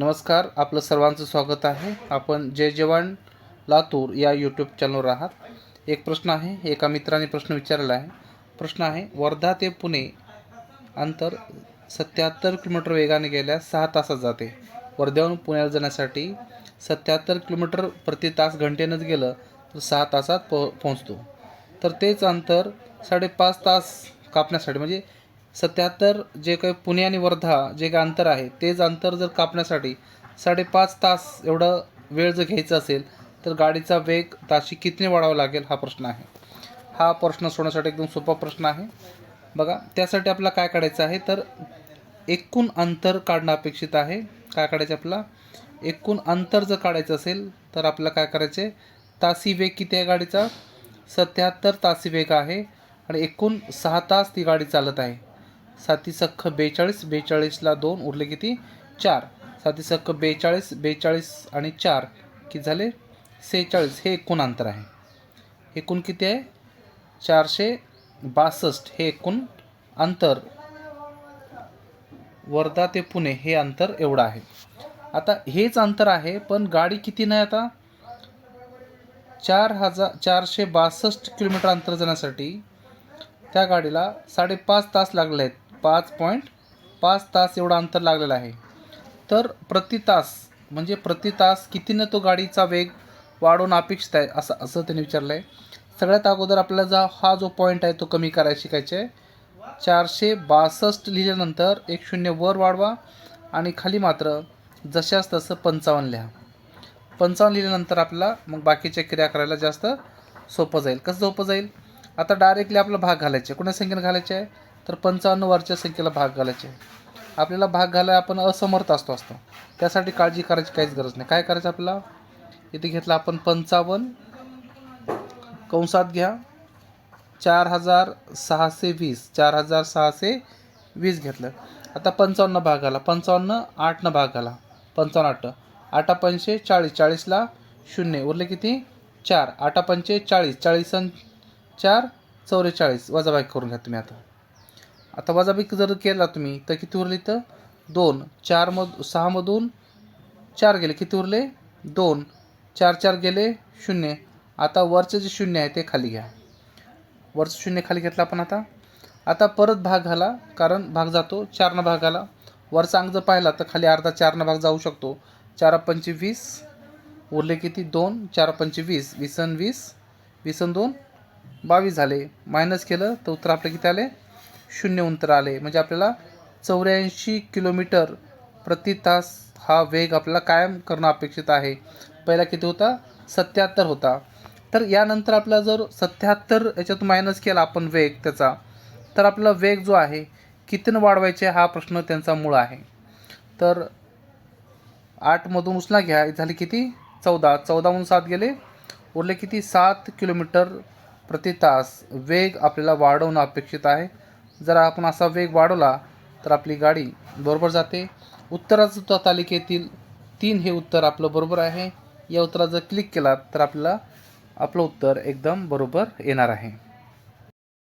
नमस्कार आपलं सर्वांचं स्वागत आहे. आपण जय जवान लातूर या यूट्यूब चॅनलवर आहात. एक प्रश्न आहे एका मित्राने प्रश्न विचारला आहे. प्रश्न आहे वर्धा ते पुणे अंतर सत्याहत्तर किलोमीटर वेगाने गेल्यास सहा तासात जाते. वर्ध्याहून पुण्याला जाण्यासाठी सत्याहत्तर किलोमीटर प्रति तास घंटेनंच गेलं तर सहा तासात पो पोहोचतो. तर तेच अंतर साडेपाच तास कापण्यासाठी म्हणजे सत्याहत्तर जे काही पुणे आणि वर्धा जे काही अंतर आहे तेच अंतर जर कापण्यासाठी साडेपाच तास एवढं वेळ जर घ्यायचा असेल तर गाडीचा वेग ताशी कितीने वाढावा लागेल हा प्रश्न आहे. हा प्रश्न सोडण्यासाठी एकदम सोपा प्रश्न आहे. बघा त्यासाठी आपला काय काढायचं आहे तर एकूण अंतर काढणं अपेक्षित आहे. काय काढायचं आपला? एकूण अंतर जर काढायचं असेल तर आपल्याला काय करायचे? तासी वेग किती आहे गाडीचा? सत्याहत्तर तासी वेग आहे आणि एकूण सहा तास ती गाडी चालत आहे. साती सख्ख बेचाळीस बेचाळीसला दोन उरले किती? चार. साती सख्ख बेचाळीस बेचाळीस आणि चार. किती झाले? सेहेचाळीस. हे एकूण अंतर आहे. एकूण किती आहे? चारशे बासष्ट. हे एकूण अंतर. वर्धा ते पुणे हे अंतर एवढं आहे. आता हेच अंतर आहे पण गाडी किती नाही आता? चार हजार चारशे बासष्ट किलोमीटर अंतर जाण्यासाठी त्या गाडीला साडेपाच तास लागले आहेत. पाच पॉईंट पाच तास एवढं अंतर लागलेलं आहे. तर प्रति तास म्हणजे प्रति तास कितीनं तो गाडीचा वेग वाढवणं अपेक्षित आहे असं असं त्यांनी विचारलं आहे. सगळ्यात अगोदर आपल्याला जा हा जो पॉईंट आहे तो कमी करायला शिकायचा आहे. चारशे बासष्ट लिहिल्यानंतर एक शून्य वर वाढवा आणि खाली मात्र जशास तसं पंचावन्न लिहा. पंचावन्न लिहिल्यानंतर आपल्याला मग बाकीच्या क्रिया करायला जास्त सोपं जाईल. कसं सोपं जाईल? आता डायरेक्टली आपला भाग घालायचे. कोणत्या संख्येनं घालायचे? आहे तर पंचावन्न वरच्या संख्येला भाग घालायचे. आहे आपल्याला भाग घालायला आपण असमर्थ असतो असतो. त्यासाठी काळजी करायची काहीच गरज नाही. काय करायचं आपल्याला? इथे घेतलं आपण पंचावन्न. कंसात घ्या. चार हजार सहाशे वीस. चार हजार सहाशे वीस घेतलं. आता पंचावन्न भाग आला पंचावन्न आठनं भाग आला पंचावन्न आठ. आठा पंचे चाळीस. चाळीसला शून्य. उरले किती? चार. आठा पंचे चाळीस चाळीस चार चौवेचाळीस वजाबाई करून घ्या तुम्ही आता. आता वजाबाकी जर केला तुम्ही तर किती उरले तर दोन. चारमध सहामधून चार गेले. किती उरले? दोन. चार चार गेले शून्य. आता वरचं जे शून्य आहे ते खाली घ्या. वरचं शून्य खाली घेतलं आपण आता. आता परत भाग घाला कारण भाग जातो चारनं भाग आला वरचा अंक जर पाहिला तर खाली अर्धा चारनं भाग जाऊ शकतो. चार पंचे वीस. उरले किती? दोन. चार पंचे वीस. वीसन वीस. वीसन दोन. बावीस झाले. मायनस केलं तर उत्तर आपलं किती आले? शून्य उत्तर आले. म्हणजे आपल्याला चौऱ्याऐंशी किलोमीटर प्रति तास हा वेग आपल्याला कायम करणं अपेक्षित आहे. पहिला किती होता? सत्याहत्तर होता. तर यानंतर आपला जर सत्याहत्तर याच्यातून मायनस केला आपण वेग त्याचा तर आपला वेग जो आहे कितीनं वाढवायचे हा प्रश्न त्यांचा मूळ आहे. तर आठमधून उचला घ्या. झाली किती? चौदा. चौदाहून सात गेले. उरले किती? सात किलोमीटर प्रति तास वेग आपल्याला वाढवणं अपेक्षित आहे. जर आपण असा वेग वाढवला तर आपली गाडी बरोबर जाते. उत्तराचं तालिकेतील तीन हे उत्तर आपलं बरोबर आहे. या उत्तरात जर क्लिक केलात तर आपल्याला आपलं उत्तर एकदम बरोबर येणार आहे.